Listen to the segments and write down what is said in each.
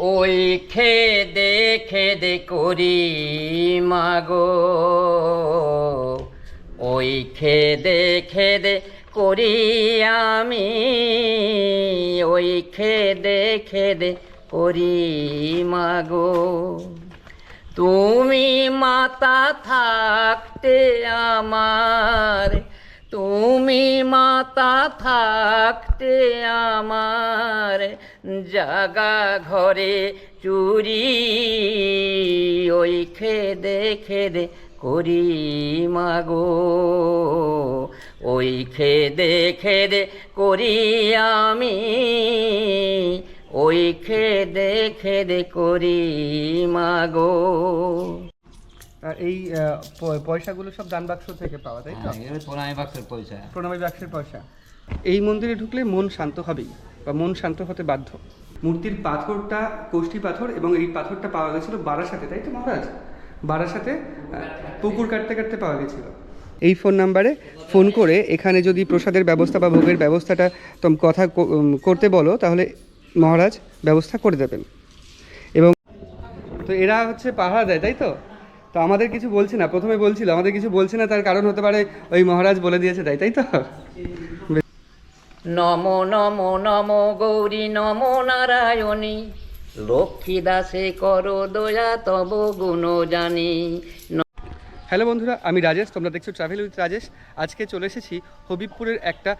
ওই খেদে খেদে করি মাগো। ওই খেদে খেদে করি আমি। ওই খেদে খেদে করি মাগো। তুমি মাতা থাকতে আমার তুমি মাতা থাকতে আমার জাগা ঘরে চুরি, ওই খেদে খেদে করি মাগো। ওই খেদে খেদে করি আমি, ওই খেদে খেদে করি মাগো। এই পয়সাগুলো সব দান বাক্স থেকে পাওয়া তাই তো? প্রণামী বাক্সের পয়সা। প্রণামী বাক্সের পয়সা। এই মন্দিরে ঢুকলে মন শান্ত হবেই বা মন শান্ত হতে বাধ্য। মূর্তির পাথরটা কোষ্ঠী পাথর এবং এই পাথরটা পাওয়া গেছিল বারাসাতে তাই তো মহারাজ? বারাসাতে পুকুর কাটতে কাটতে পাওয়া গেছিল। এই ফোন নাম্বারে ফোন করে এখানে যদি প্রসাদের ব্যবস্থা বা ভোগের ব্যবস্থাটা তোম কথা করতে বলো তাহলে মহারাজ ব্যবস্থা করে দেবেন। এবং তো এরা হচ্ছে পাহারা দেয় তাই তো? তো আমাদের কিছু বলছে না প্রথমে বলছিল আমাদের কিছু বলছে না তার কারণ হতে পারে ওই মহারাজ বলে দিয়েছে তাই তাই তো? নম নম নম গৌরী নম নারায়ণী লক্ষ্মী দাসে করো দয়া তব গুণ জানি। হ্যালো বন্ধুরা আমি রাজেশ তোমরা দেখছ ট্রাভেল উইথ রাজেশ। আজকে চলে এসেছি হবিবপুরের একটা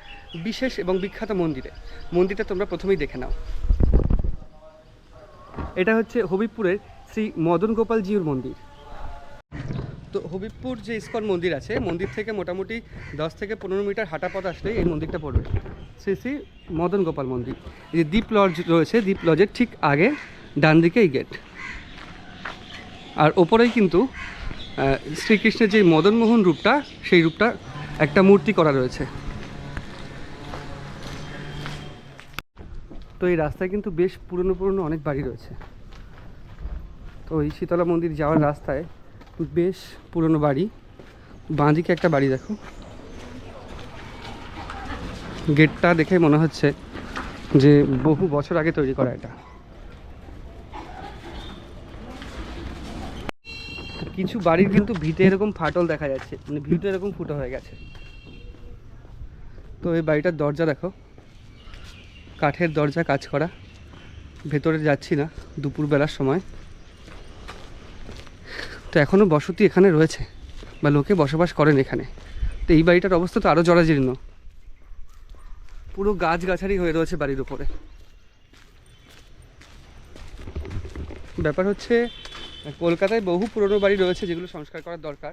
বিশেষ এবং বিখ্যাত মন্দিরে। মন্দিরটা তোমরা প্রথমেই দেখে নাও। এটা হচ্ছে হবিবপুরের শ্রী মদন গোপাল জিউর মন্দির। তো হবিবপুর যে ইস্কন মন্দির আছে, মন্দির থেকে মোটামুটি দশ থেকে পনেরো মিটার হাঁটা পথ আসলেই এই মন্দিরটা পড়বে। শ্রী শ্রী মদন গোপাল মন্দির। এই যে দ্বীপ লজ রয়েছে, দ্বীপ লজের ঠিক আগে ডান দিকে এই গেট আর ওপরেই কিন্তু শ্রীকৃষ্ণের যে মদনমোহন রূপটা, সেই রূপটা একটা মূর্তি করা রয়েছে। তো এই রাস্তায় কিন্তু বেশ পুরনো পুরনো অনেক বাড়ি রয়েছে। তো এই শীতলা মন্দির যাওয়ার রাস্তায় বেশ পুরনো বাড়ি। বাঁদিকে একটা বাড়ি দেখো। গেটটা দেখে মনে হচ্ছে যে বহু বছর আগে তৈরি করা এটা। কিছু বাড়ির কিন্তু ভিটে এরকম ফাটল দেখা যাচ্ছে মানে ভিটে এরকম ফুটো হয়ে গেছে। তো এই বাড়িটার দরজা দেখো। কাঠের দরজা কাজ করা। ভেতরে যাচ্ছি না, দুপুরবেলার সময়। তো এখনও বসতি এখানে রয়েছে, বা লোকে বসবাস করেন এখানে। তো এই বাড়িটার অবস্থা তো আরও জরাজীর্ণ। পুরো গাছগাছালি হয়ে রয়েছে বাড়ির উপরে। ব্যাপার হচ্ছে, কলকাতায় বহু পুরনো বাড়ি রয়েছে যেগুলো সংস্কার করার দরকার।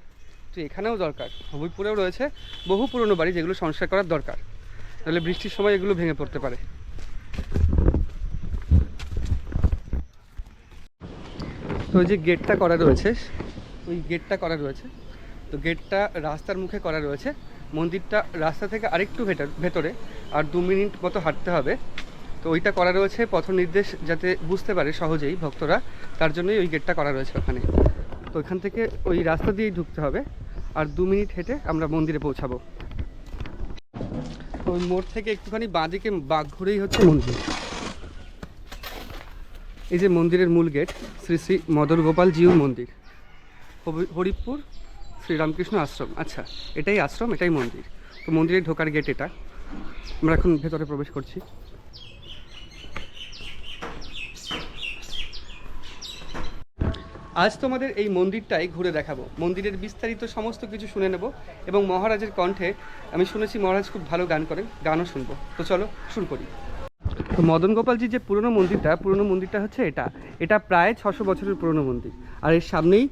তো এখানেও দরকার হবিপুরেও রয়েছে বহু পুরনো বাড়ি যেগুলো সংস্কার করার দরকার। তাহলে বৃষ্টির সময় এগুলো ভেঙে পড়তে পারে। তো যে গেটটা করা রয়েছে, ওই গেটটা করা রয়েছে। তো গেটটা রাস্তার মুখে করা রয়েছে। মন্দিরটা রাস্তা থেকে আরেকটু ভেতর, ভেতরে, আর দু মিনিট মতো হাঁটতে হবে। তো ওইটা করা রয়েছে, পথ নির্দেশ যাতে বুঝতে পারে সহজেই ভক্তরা, তার জন্যই ওই গেটটা করা রয়েছে ওখানে। তো ওইখান থেকে ওই রাস্তা দিয়েই ঢুকতে হবে, আর দু মিনিট হেঁটে আমরা মন্দিরে পৌঁছাবো। ওই মোড় থেকে একটুখানি বাঁদিকে বাঘ ঘুরেই হচ্ছে মন্দির। এই যে মন্দিরের মূল গেট, শ্রী শ্রী মদন গোপাল জিউর মন্দির। হরিপুর শ্রীরামকৃষ্ণ আশ্রম। আচ্ছা এটাই আশ্রম, এটাই মন্দির। তো মন্দিরে ঢোকার গেট এটা। আমরা এখন ভেতরে প্রবেশ করছি। আজ তোমাদের এই মন্দিরটাই ঘুরে দেখাবো। মন্দিরের বিস্তারিত সমস্ত কিছু শুনে নেব এবং মহারাজের কণ্ঠে আমি শুনেছি মহারাজ খুব ভালো গান করেন, গানও শুনব। তো চলো, শুরু করি। তো মদন গোপালজির যে পুরনো মন্দিরটা পুরনো মন্দিরটা হচ্ছে এটা। এটা প্রায় ছশো বছরের পুরনো মন্দির। আর এর সামনেই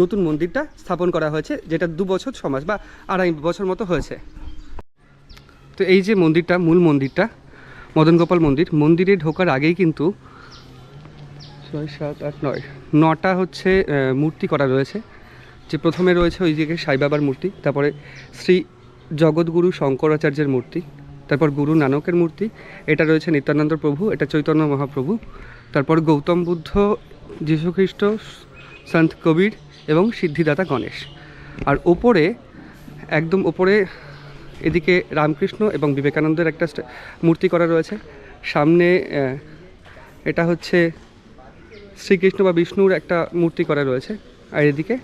নতুন মন্দিরটা স্থাপন করা হয়েছে, যেটা দু বছর সমাজ বা আড়াই বছর মতো হয়েছে। তো এই যে মন্দিরটা, মূল মন্দিরটা, মদন গোপাল মন্দির, মন্দিরে ঢোকার আগেই কিন্তু ছয়, সাত, আট, নয়, নটা হচ্ছে মূর্তি করা রয়েছে। যে প্রথমে রয়েছে ওই দিকে সাই বাবার মূর্তি, তারপরে শ্রী জগৎগুরু শঙ্করাচার্যের মূর্তি তারপর গুরু নানকের মূর্তি, এটা রয়েছে নিত্যানন্দ প্রভু, এটা চৈতন্য মহাপ্রভু, তারপর গৌতম বুদ্ধ, যীশুখ্রিস্ট, সন্ত কবির এবং সিদ্ধিদাতা গণেশ। আর ওপরে একদম ওপরে এদিকে রামকৃষ্ণ এবং বিবেকানন্দের একটা মূর্তি করা রয়েছে। সামনে এটা হচ্ছে শ্রীকৃষ্ণ বা বিষ্ণুর একটা মূর্তি করা রয়েছে। আর এদিকে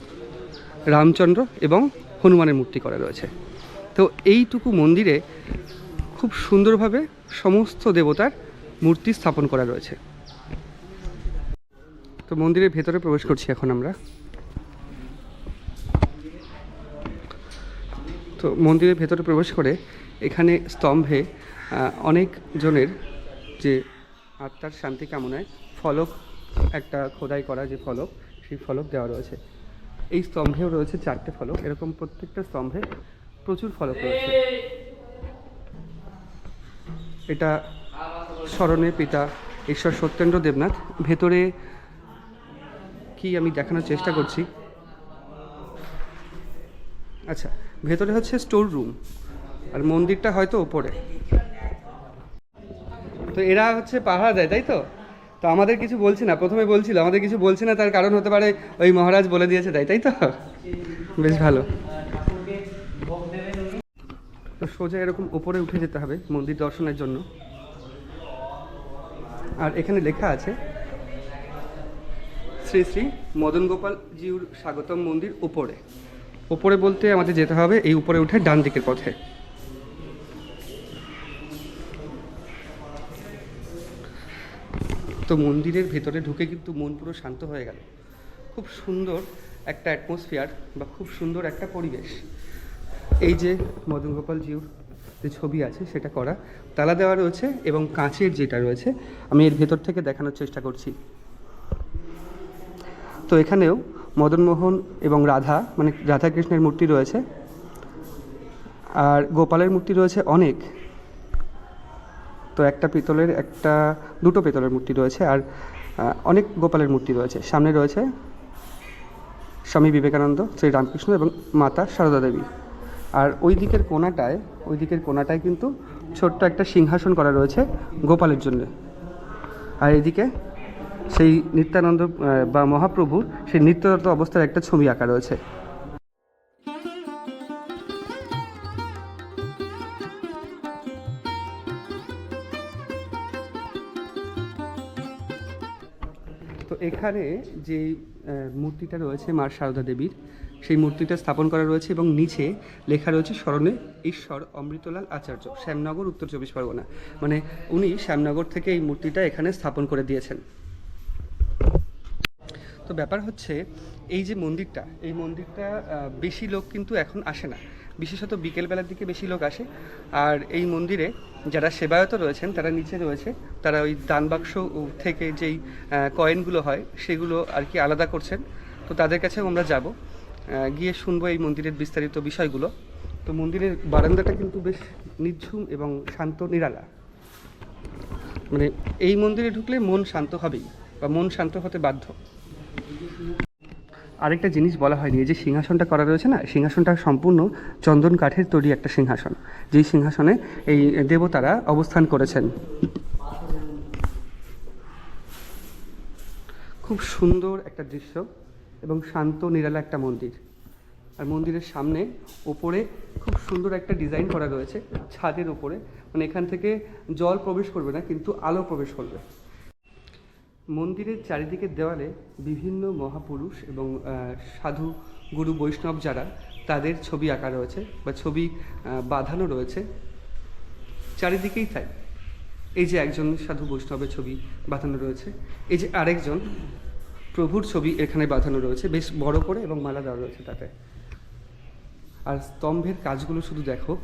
রামচন্দ্র এবং হনুমানের মূর্তি করা রয়েছে। তো এইটুকু মন্দিরে খুব সুন্দরভাবে সমস্ত দেবতার মূর্তি স্থাপন করা রয়েছে। তো মন্দিরের ভেতরে প্রবেশ করছি এখন আমরা। তো মন্দিরের ভেতরে প্রবেশ করে এখানে স্তম্ভে অনেক জনের যে আত্মার শান্তি কামনায় ফলক, একটা খোদাই করা যে ফলক, সেই ফলক দেওয়া রয়েছে। এই স্তম্ভেও রয়েছে চারটে ফলক। এরকম প্রত্যেকটা স্তম্ভে প্রচুর ফলক রয়েছে। এটা স্মরণে পিতা ঈশ্বর সত্যেন্দ্র দেবনাথ। ভেতরে কি আমি দেখানোর চেষ্টা করছি? আচ্ছা ভেতরে হচ্ছে স্টোর রুম আর মন্দিরটা হয়তো ওপরে। তো এরা হচ্ছে পাহারা দেয়, তাই তো? তো আমাদের কিছু বলছে না, প্রথমে বলছিল, আমাদের কিছু বলছে না, তার কারণ হতে পারে ওই মহারাজ বলে দিয়েছে তাই তাই তো? বেশ ভালো। তো সোজা এরকম উপরে উঠে যেতে হবে মন্দির দর্শনের জন্য। আর এখানে লেখা আছে, শ্রী শ্রী মদন গোপাল জিউর স্বাগতম মন্দির উপরে। উপরে বলতে আমাদের যেতে হবে এই উপরে উঠে ডান দিকের পথে। তো মন্দিরের ভেতরে ঢুকে কিন্তু মন পুরো শান্ত হয়ে গেল। খুব সুন্দর একটা অ্যাটমসফিয়ার বা খুব সুন্দর একটা পরিবেশ। এই যে মদন গোপাল জিউর যে ছবি আছে, সেটা করা। তালা দেওয়া রয়েছে এবং কাঁচের যেটা রয়েছে, আমি এর ভেতর থেকে দেখানোর চেষ্টা করছি। তো এখানেও মদনমোহন এবং রাধা মানে রাধাকৃষ্ণের মূর্তি রয়েছে। আর গোপালের মূর্তি রয়েছে অনেক। তো একটা পিতলের, একটা, দুটো পিতলের মূর্তি রয়েছে আর অনেক গোপালের মূর্তি রয়েছে। সামনে রয়েছে স্বামী বিবেকানন্দ, শ্রী রামকৃষ্ণ এবং মাতা সারদা দেবী আর ওই দিকের কোনাটায় ওই দিকের কোনাটায় কিন্তু ছোট্ট একটা সিংহাসন করা রয়েছে গোপালের জন্য। আর এদিকে সেই নিত্যানন্দ বা মহাপ্রভুর সেই নিত্যরত অবস্থার একটা ছবি আঁকা রয়েছে। তো এখানে যে মূর্তিটা রয়েছে মা সারদা দেবীর সেই মূর্তিটা স্থাপন করা রয়েছে এবং নিচে লেখা রয়েছে স্মরণে ঈশ্বর অমৃতলাল আচার্য, শ্যামনগর, উত্তর চব্বিশ পরগনা। মানে উনি শ্যামনগর থেকে এই মূর্তিটা এখানে স্থাপন করে দিয়েছেন। তো ব্যাপার হচ্ছে, এই যে মন্দিরটা, এই মন্দিরটা বেশি লোক কিন্তু এখন আসে না। বিশেষত বিকেলবেলার দিকে বেশি লোক আসে। আর এই মন্দিরে যারা সেবায়ত রয়েছেন, তারা নিচে রয়েছে, তারা ওই দান বাক্স থেকে যেই কয়েনগুলো হয়, সেগুলো আর কি আলাদা করছেন। তো তাদের কাছেও আমরা যাব। গিয়ে শুনব এই মন্দিরের বিস্তারিত বিষয়গুলো। তো মন্দিরের বারান্দাটা কিন্তু বেশ নিঝুম এবং শান্ত, নিরালা। মানে এই মন্দিরে ঢুকলে মন শান্ত হবেই বা মন শান্ত হতে বাধ্য। আরেকটা জিনিস বলা হয়নি যে সিংহাসনটা করা রয়েছে না, সিংহাসনটা সম্পূর্ণ চন্দন কাঠের তৈরি একটা সিংহাসন। যেই সিংহাসনে এই দেবতারা অবস্থান করেছেন। খুব সুন্দর একটা দৃশ্য। এবং শান্ত, নিরালা একটা মন্দির। আর মন্দিরের সামনে ওপরে খুব সুন্দর একটা ডিজাইন করা রয়েছে, ছাদের ওপরে। মানে এখান থেকে জল প্রবেশ করবে না, কিন্তু আলো প্রবেশ করবে। মন্দিরের চারিদিকের দেওয়ালে বিভিন্ন মহাপুরুষ এবং সাধু গুরু বৈষ্ণব যারা, তাদের ছবি আঁকা রয়েছে বা ছবি বাঁধানো রয়েছে। চারিদিকেই তাই। এই যে একজন সাধু বৈষ্ণবের ছবি বাঁধানো রয়েছে, এই যে আরেকজন প্রভুর ছবি এখানে বাঁধানো রয়েছে। বেশ বড় করে এবং মালা দেওয়া রয়েছে তাতে। আর স্তম্ভের কাজগুলো শুধু দেখো।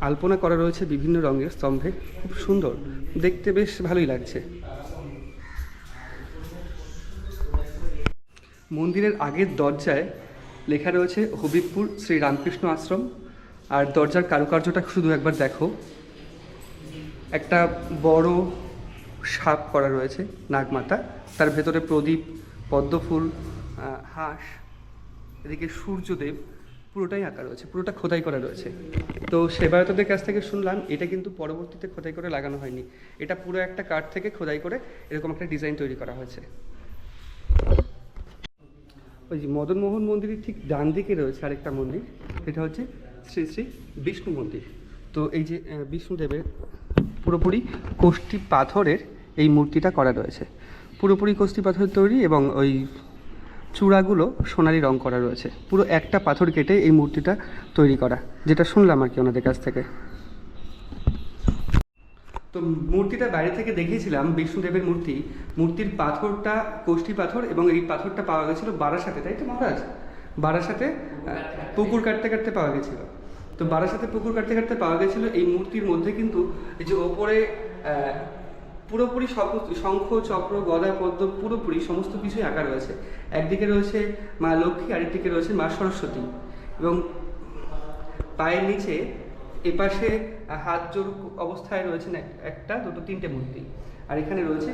আলপনা করা রয়েছে বিভিন্ন রঙের স্তম্ভে। খুব সুন্দর। দেখতে বেশ ভালোই লাগছে। মন্দিরের আগের দরজায় লেখা রয়েছে, হবিবপুর শ্রী রামকৃষ্ণ আশ্রম। আর দরজার কারুকার্যটা শুধু একবার দেখো। একটা বড় সাপ করা রয়েছে, নাগমাতা। তার ভেতরে প্রদীপ, পদ্মফুল হাঁস, এদিকে সূর্যদেব, পুরোটাই আঁকা রয়েছে, পুরোটা খোদাই করা রয়েছে। তো সেবায়তদের কাছ থেকে শুনলাম, এটা কিন্তু পরবর্তীতে খোদাই করে লাগানো হয়নি। এটা পুরো একটা কাঠ থেকে খোদাই করে এরকম একটা ডিজাইন তৈরি করা হয়েছে। ওই যে মদনমোহন মন্দিরের ঠিক ডান দিকে রয়েছে আরেকটা মন্দির সেটা হচ্ছে শ্রী শ্রী বিষ্ণু মন্দির। তো এই যে বিষ্ণুদেবের পুরোপুরি কোষ্ঠী পাথরের এই মূর্তিটা করা রয়েছে। পুরোপুরি কস্তি পাথর তৈরি এবং ওই চূড়াগুলো সোনালি রং করা রয়েছে। পুরো একটা পাথর কেটে এই মূর্তিটা তৈরি করা, যেটা শুনলাম আর কি ওনাদের কাছ থেকে। তো মূর্তিটা বাইরে থেকে দেখিয়েছিলাম, বিষ্ণুদেবের মূর্তি। মূর্তির পাথরটা কোষ্ঠী পাথর এবং এই পাথরটা পাওয়া গেছিল বারাসাতে, তাই তো মহারাজ? বারাসাতে পুকুর কাটতে কাটতে পাওয়া গেছিল। তো বারাসাতে পুকুর কাটতে কাটতে পাওয়া গেছিল, এই মূর্তির মধ্যে কিন্তু এই যে ওপরে পুরোপুরি শঙ্খ, চক্র, গদা, পদ্ম, পুরোপুরি সমস্ত কিছুই আঁকা রয়েছে। একদিকে রয়েছে মা লক্ষ্মী, আরেকদিকে রয়েছে মা সরস্বতী। এবং পায়ের নিচে এপাশে হাত জোর অবস্থায় রয়েছেন একটা, দুটো, তিনটে মূর্তি। আর এখানে রয়েছে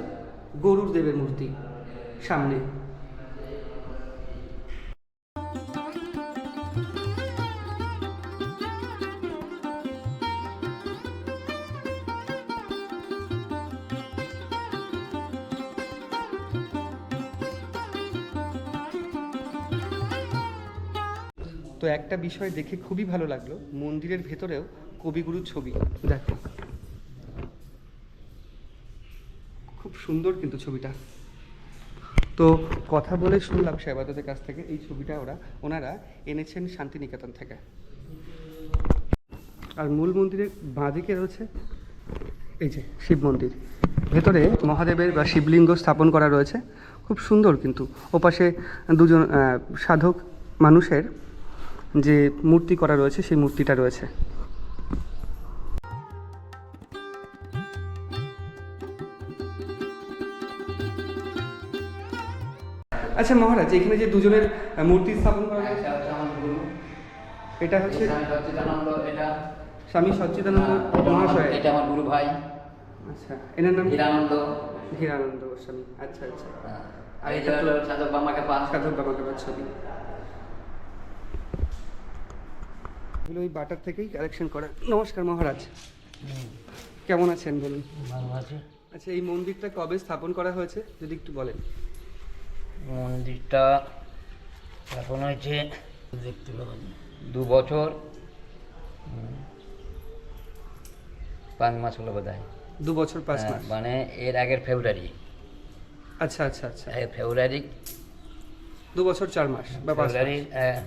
গরুর দেবের মূর্তি, সামনে। একটা বিষয় দেখে খুবই ভালো লাগল মন্দিরের ভেতরেও কবিগুরুর ছবি। দেখো। খুব সুন্দর কিন্তু ছবিটা। তো কথা বলে শুনলাম শেবাদতের কাছ থেকে এই ছবিটা ওরা ওনারা এনেছেন শান্তিনিকেতন থেকে। আর মূল মন্দিরের বাঁদিকে রয়েছে এই যে শিব মন্দির। ভেতরে মহাদেবের বা শিবলিঙ্গ স্থাপন করা রয়েছে। খুব সুন্দর কিন্তু ওপাশে দুজন সাধক মানুষের যে মূর্তি করা রয়েছে সেই মূর্তিটা রয়েছে। আচ্ছা মহারাজ এখানে যে দুজনের মূর্তি স্থাপন করা আমার গুরু এটা হচ্ছে স্বামী সচ্চিদানন্দ এটা এটা আমার- মহাশয়। এটা আমার গুরু ভাই। আচ্ছা এনার নাম হীরানন্দ। ধীরানন্দ গোস্বামী। আচ্ছা আচ্ছা। আর এই যে হলো সাধক বামাকে পা সাধক বাবাকে ছবি। এগুলো ওই বাটার থেকেই কালেকশন করা। নমস্কার মহারাজ। কেমন আছেন বলুন? ভালো আছে। আচ্ছা এই মন্দিরটা কবে স্থাপন করা হয়েছে যদি একটু বলেন? মন্দিরটা এখন হয়েছে দেখতে পাবেন দু বছর। পাঁচ মাস হলো বোধ হয় দু বছর পাঁচ মাস। মানে এর আগের ফেব্রুয়ারি। আচ্ছা আচ্ছা আচ্ছা। ফেব্রুয়ারি দু বছর চার মাস বা ফেব্রুয়ারি আহ,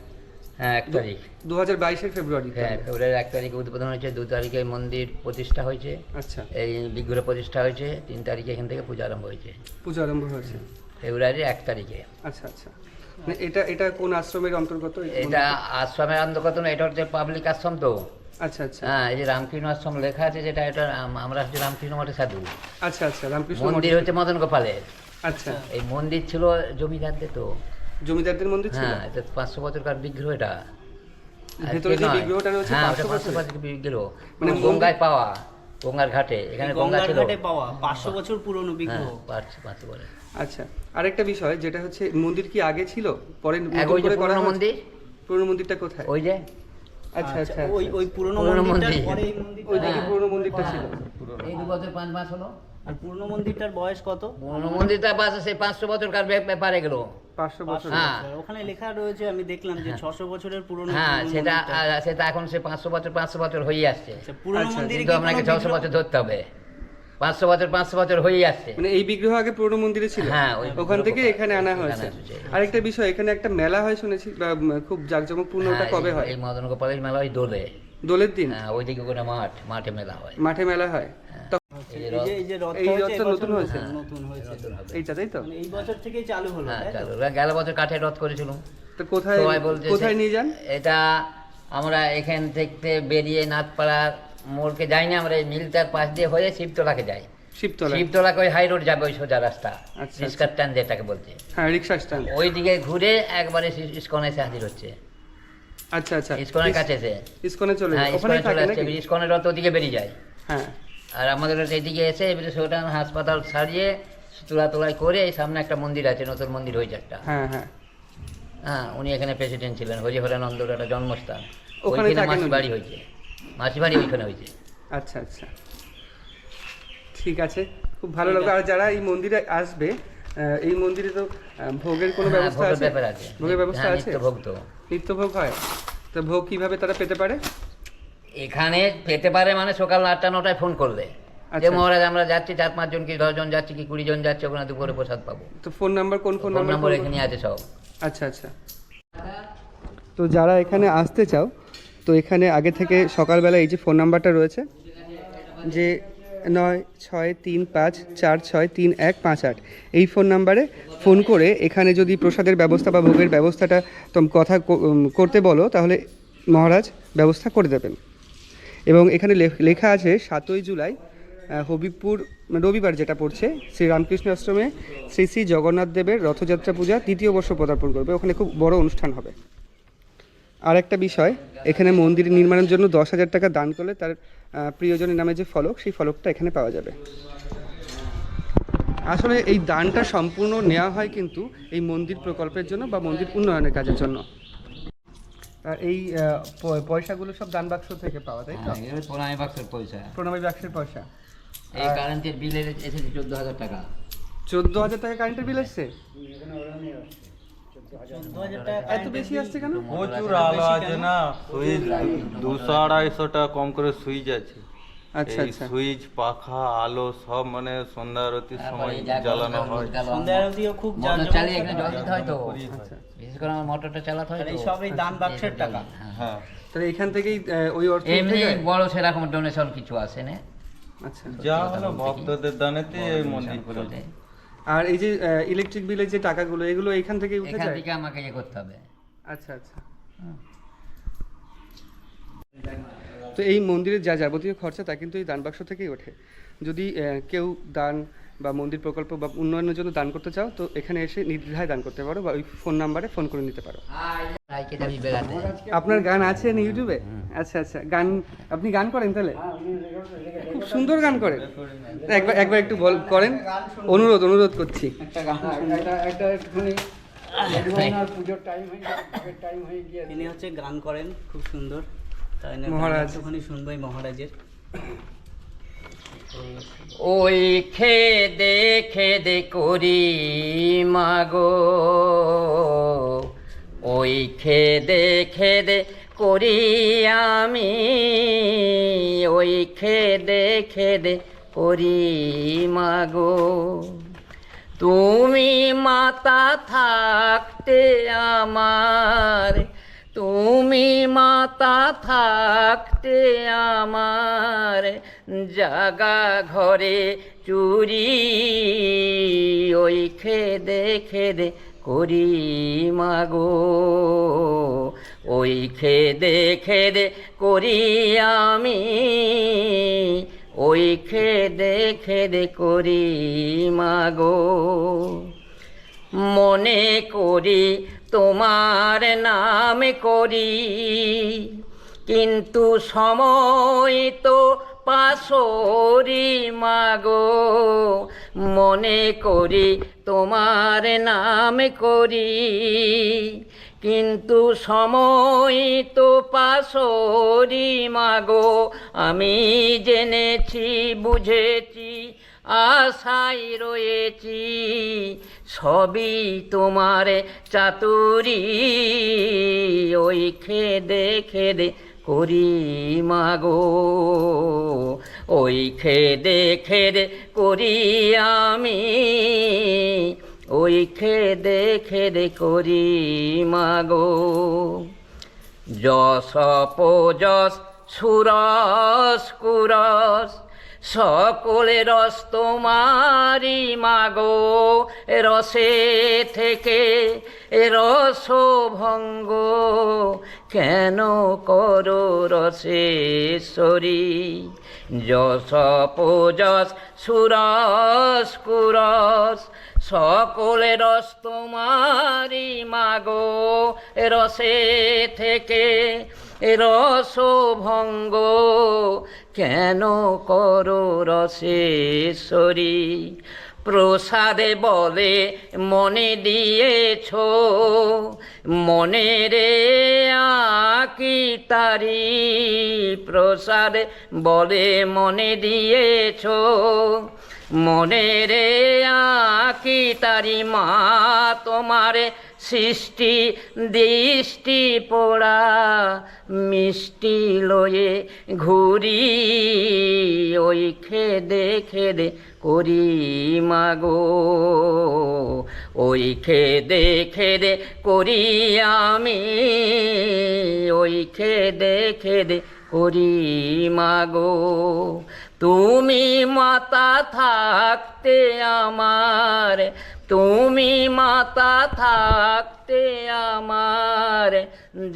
হ্যাঁ এক তারিখ। দু হাজার বাইশের ফেব্রুয়ারি হ্যাঁ ফেব্রুয়ারি এক তারিখে উদ্বোধন হয়েছে দু তারিখে মন্দির প্রতিষ্ঠা হয়েছে। আচ্ছা। এই বিগ্রহ প্রতিষ্ঠা হয়েছে তিন তারিখে এখান থেকে পূজা আরম্ভ হয়েছে। পুজো আরম্ভ হয়েছে। ফেব্রুয়ারি এক তারিখে। আচ্ছা আচ্ছা। মানে এটা এটা কোন আশ্রমের অন্তর্গত? এটা আশ্রমের অন্তর্গত না এটা হচ্ছে পাবলিক আশ্রম তো। আচ্ছা আচ্ছা। হ্যাঁ এই যে রামকৃষ্ণ আশ্রম লেখা আছে যেটা এটা আমরা হচ্ছে রামকৃষ্ণ মঠের সাধু। আচ্ছা আচ্ছা রামকৃষ্ণ মন্দির হচ্ছে মদন গোপালের। আচ্ছা। এই মন্দির ছিল জমিদারদের তো। জমিদারদের মন্দির ছিল? হ্যাঁ এটা পাঁচশো বছরকার বিগ্রহ এটা। ভেতরে যে বিগ্রহটা রয়েছে হ্যাঁ 500 ওটা পাঁচশো বছরের? বছর বিগ্রহ। মানে গঙ্গায় পাওয়া গঙ্গার ঘাটে এখানে গঙ্গা গঙ্গার ছিল। ঘাটে পাওয়া পাঁচশো বছর পুরনো হ্যাঁ বিগ্রহ পাঁচশো পাঁচশো বলে আচ্ছা আরেকটা বিষয় যেটা হচ্ছে মন্দির কি আগে ছিল? পরে নতুন ওই করে করা মন্দির? পুরনো মন্দিরটা কোথায়? ওই যে? আচ্ছা আচ্ছা ওই আচ্ছা। ওই পুরনো মন্দিরটার মন্দির। পরে এই মন্দির ওইদিকে হ্যাঁ। পুরনো মন্দিরটা ছিল। এই দু বছর পাঁচ মাস হলো। আর পুরনো মন্দিরটার বয়স কত? পুরনো মন্দিরটা বাস সেই পাঁচশো বছরকার ব্যাপ- ব্যাপারে গেল। পাঁচশো বছর হ্যাঁ। ওখানে লেখা রয়েছে আমি দেখলাম যে ছশো বছরের পুরনো হ্যাঁ সেটা সেটা এখন সে পাঁচশো বছর পাঁচশো বছর হয়ে আসছে। আচ্ছা, পুরনো আচ্ছা, মন্দিরে কিন্তু আপনাকে ছশো বছর ধরতে হবে। পাঁচশো বছর পাঁচশো বছর হয়ে আসছে। মানে এই বিগ্রহ আগে পুরনো মন্দিরে ছিল? হ্যাঁ, ওখান থেকে এখানে আনা হয়েছে। এসেছে। আরেকটা বিষয় এখানে একটা মেলা হয় শুনেছি খুব জাঁকজমকপূর্ণ ওটা হ্যাঁ, কবে হয়? এই মদন গোপালের মেলা ওই দোলে। দোলের দিন? হ্যাঁ ওইদিকে কোনো মাঠ মাঠে মেলা হয়। মাঠে মেলা হয়। হ্যাঁ। এই যে এই রথ- যে এই যে রথটা এই হয়েছে, রথটা এবছর নতুন হয়েছে? নতুন হয়েছে। নতুন হবে। এইটা তাই তো? মানে এই বছর থেকেই চালু হলো হ্যাঁ তাই তো? চালু। গেল বছর কাঠের রথ করেছিলাম। তো কোথায় কোথায় নিয়ে যান? এটা আমরা এখান থেকে বেরিয়ে মোড়কে যাইনি আমরা মিলটার পাশ দিয়ে হয়ে শিবতলাকে যাই। শিবতলা। ওই হাই রোড যাবে ওই সোজা রাস্তা। আচ্ছা, স্ট্যান্ড যেটাকে বলছে। হ্যাঁ রিক্সা স্ট্যান্ড ওই দিকে ঘুরে একবারে ইস্কনে এসে হাজির হচ্ছে। আচ্ছা আচ্ছা। ইস্কনের কাছে এসে। ইসকনে চলে হ্যাঁ যায় ইস্কনে চলে থাকে আসছে ইস্কনের রথ ওদিকে বেরিয়ে যায়। হ্যাঁ। আর আমাদের এইদিকে এসে এবারে সেটা হাসপাতাল সারিয়ে তোলা তোলাই করে এই সামনে একটা মন্দির আছে নতুন মন্দির হয়েছে একটা। হ্যাঁ হ্যাঁ। হ্যাঁ উনি এখানে প্রেসিডেন্ট ছিলেন হরিহরানন্দর একটা জন্মস্থান। ওখানে মাসি বাড়ি হয়েছে। মাসি বাড়ি ওইখানে হয়েছে। আচ্ছা আচ্ছা। ঠিক আছে। খুব ভালো লাগল আর যারা এই মন্দিরে আসবে এই মন্দিরে তো ভোগের কোনো হ্যাঁ, ব্যবস্থা আছে? ব্যাপার আছে। ভোগের ব্যবস্থা হ্যাঁ, আছে? ভোগ তো। নিত্য ভোগ হয়? তো ভোগ কীভাবে তারা পেতে পারে? এখানে পেতে পারে মানে সকাল আটটা নটায় ফোন করলে। যে আচ্ছা। মহারাজ আমরা যাচ্ছি চার পাঁচ জন কি দশ জন যাচ্ছি কি কুড়ি জন যাচ্ছে ওখানে দুপুরে প্রসাদ পাবো। তো ফোন নাম্বার কোন ফোন নাম্বার এখানে আছে সব। আচ্ছা আচ্ছা। তো যারা এখানে আসতে চাও তো এখানে আগে থেকে সকালবেলা এই যে ফোন নাম্বারটা রয়েছে যে নয় ছয় তিন পাঁচ চার ছয় তিন এক পাঁচ আট। এই ফোন নাম্বারে ফোন করে এখানে যদি প্রসাদের ব্যবস্থা বা ভোগের ব্যবস্থাটা তোম কথা করতে বলো, তাহলে মহারাজ ব্যবস্থা করে দেবেন। এবং এখানে লেখ- আছে, সাতই জুলাই হবিবপুর, রবিবার যেটা পড়ছে, শ্রী রামকৃষ্ণ আশ্রমে শ্রী শ্রী জগন্নাথ দেবের রথযাত্রা পূজা তৃতীয় বর্ষ পদার্পণ করবে। ওখানে খুব বড় অনুষ্ঠান হবে। আর একটা বিষয় এখানে মন্দির নির্মাণের জন্য দশ হাজার টাকা দান করলে তার প্রিয়জনের নামে যে ফলক সেই ফলকটা এখানে পাওয়া যাবে। আসলে এই দানটা সম্পূর্ণ নেওয়া হয় কিন্তু এই মন্দির প্রকল্পের জন্য বা মন্দির উন্নয়নের কাজের জন্য। আর এই পয়সাগুলো সব দান বাক্স থেকে পাওয়া তাই তো? হ্যাঁ, প্রণামী বাক্সের পয়সা। প্রণামী বাক্সের পয়সা। এই কারেন্টের বিল এসেছে চোদ্দ হাজার টাকা। চোদ্দ হাজার টাকা কারেন্টের বিল এসছে? এত বেশি আসছে কেন? প্রচুর আলো আছে না সুইচ দুশো আড়াইশো টাকা কম করে সুইচ আছে। আচ্ছা আচ্ছা। সুইচ পাখা আলো সব মানে সন্ধ্যা আরতির সময় জ্বালানো হয়। সন্ধ্যা আরতিও খুব চালিয়ে এখানে জল দিতে হয় তো। আচ্ছা বিশেষ করে আমার মোটরটা চালাতে হয় এই সব এই দান বাক্সের টাকা। হ্যাঁ। হ্যাঁ। তাহলে এখান থেকেই ওই অর্থ এমনি? বড় সেরকম ডোনেশন কিছু আসে না। আচ্ছা। যা হলো ভক্তদের দানেতে এই মন্দির করেছে আর এই যে ইলেকট্রিক বিলের যে টাকাগুলো এগুলো এখান থেকে উঠে যায়? এখান থেকে আমাকে ইয়ে করতে হবে। আচ্ছা আচ্ছা। তো এই মন্দিরের যা যাবতীয় খরচা তা কিন্তু এই দান বাক্স থেকেই ওঠে। যদি আহ, কেউ দান বা মন্দির প্রকল্প বা উন্নয়নের জন্য দান করতে চাও তো এখানে এসে নির্দ্বিধায় দান করতে পারো বা ওই ফোন নাম্বারে ফোন করে নিতে পারো। আপনার গান আছে না ইউটিউবে আচ্ছা আচ্ছা। গান আপনি গান করেন তাহলে? খুব সুন্দর গান করেন। একবার একবার একটু বল করেন। অনুরোধ অনুরোধ করছি। তিনি হচ্ছে গান করেন খুব সুন্দর। তাই না? মহারাজ। একটুখানি শুনব এই মহারাজের। ওই খেদে খেদে করি মাগো। ওই খেদে খেদে করি আমি। ওই খেদে খেদে করি মাগো। তুমি মাতা থাকতে আমার। তুমি মাতা থাকতে আমার। জাগা ঘরে চুরি, ওই খেদে খেদে করি মাগো। ওই খেদে খেদে করি আমি, ওই খেদে খেদে করি মাগো। মনে করি তোমার নাম করি, কিন্তু সময় তো পাশরি মাগো, মনে করি তোমার নাম করি। কিন্তু সময় তো পাশরি মাগো, আমি জেনেছি, বুঝেছি আশাই রয়েছি, সবই তোমার চাতুরি। ওই খেদে খেদে করি মাগো। ওই খেদে খেদে করি আমি। ওই খেদে খেদে করি মাগো। যশ যশ সুরস কুরস, সকলে রস তোমারি মাগো। রসে থেকে রস ভঙ্গ কেন করো রসেশ্বরী? যশ যশ সুরস কুরস, সকলে রস তোমারি মাগো রসে থেকে। রস ভঙ্গ কেন করো রসেশ্বরী? প্রসাদে বলে মনে দিয়েছ। মনে রে আকি তারি প্রসাদ বলে মনে দিয়েছ। মনে রে আঁকি তারি মা, তোমারে সৃষ্টি দৃষ্টি পোড়া মিষ্টি লয়ে ঘুরি, ওই খেদে খেদে করি মাগো। ওই খেদে খেদে করি আমি, ওই খেদে খেদে করি মাগো। তুমি মাতা থাকতে আমার, তুমি মাতা থাকতে আমার,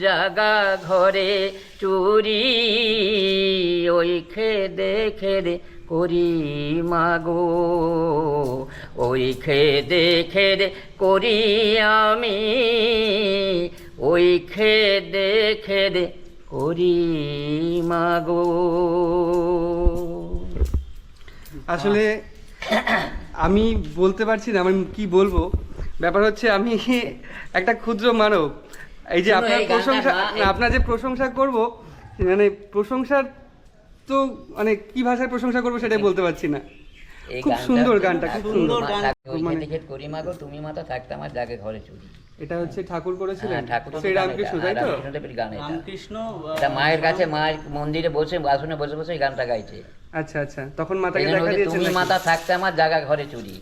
জাগা ঘরে চুরি, ওই খেদে খেদে করি মাগো, ওই খেদে খেদে করি আমি, ওই খেদে খেদে করি মাগো। আসলে আমি বলতে পারছি না আমি কি বলব? ব্যাপার হচ্ছে আমি একটা ক্ষুদ্র মানব। এই যে আপনার প্রশংসা আপনার যে প্রশংসা করব মানে প্রশংসার তো মানে কি ভাষায় প্রশংসা করব সেটাই বলতে পারছি না। এই খুব সুন্দর গানটা খুব সুন্দর গান। মানে- করি মাগো তুমি মাতা থাকতে আমার জাগে ঘরে চুরি। এটা হচ্ছে ঠাকুর করেছিলেন? হ্যাঁ, ঠাকুর শ্রী রামকৃষ্ণ তাই তো? গান এটা। রামকৃষ্ণ এটা মায়ের কাছে মায়ের মন্দিরে বসে আসনে বসে বসে এই গানটা গাইছে। আচ্ছা আচ্ছা। তখন মাতাকে দেখা দিয়েছেন তুমি মাতা থাকতে আমার জায়গা ঘরে চুরি।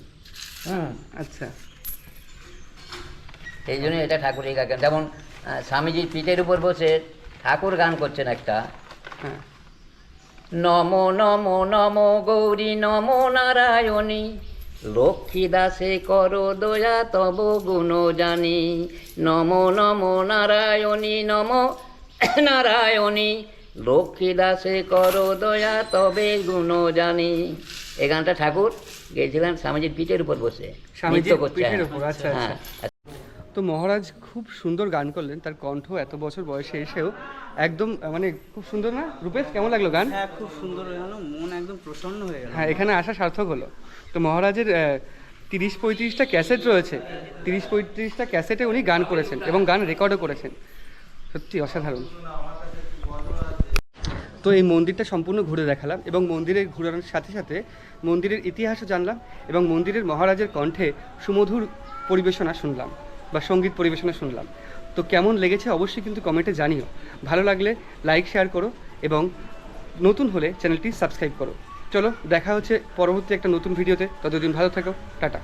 হুম। আচ্ছা। সেই জন্য এটা ঠাকুরের গান যেমন স্বামীজির পিঠের উপর বসে ঠাকুর গান করছেন একটা। হ্যাঁ। নম নম নম গৌরী নম নারায়ণী। লক্ষ্মী দাসে কর দয়া তব গুণ জানি। নম নম নারায়ণী নম নারায়ণী। লক্ষ্মী দাসে কর দয়া তবে গুণ জানি। এই গানটা ঠাকুর গেছিলেন স্বামীজির পিঠের উপর বসে করছে পিঠের হ্যাঁ। উপর, আচ্ছা, তো মহারাজ খুব সুন্দর গান করলেন তার কণ্ঠ এত বছর বয়সে এসেও একদম মানে খুব সুন্দর না? রূপেশ কেমন লাগল গান? হ্যাঁ খুব সুন্দর হয়ে গেল মন একদম প্রসন্ন হয়ে গেল। হ্যাঁ এখানে আসা সার্থক হলো। তো মহারাজের তিরিশ পঁয়ত্রিশটা ক্যাসেট রয়েছে তিরিশ পঁয়ত্রিশটা ক্যাসেটে উনি গান করেছেন এবং গান রেকর্ডও করেছেন। সত্যি অসাধারণ। তো এই মন্দিরটা সম্পূর্ণ ঘুরে দেখালাম এবং মন্দিরের ঘুরানোর সাথে সাথে মন্দিরের ইতিহাসও জানলাম এবং মন্দিরের মহারাজের কণ্ঠে সুমধুর পরিবেশনা শুনলাম বা সংগীত পরিবেশনা শুনলাম। তো কেমন লেগেছে অবশ্যই কিন্তু কমেন্টে জানিও। ভালো লাগলে লাইক শেয়ার করো এবং নতুন হলে চ্যানেলটি সাবস্ক্রাইব করো। চলো, দেখা হচ্ছে পরবর্তী একটা নতুন ভিডিওতে ততদিন ভালো থাকো। টাটা।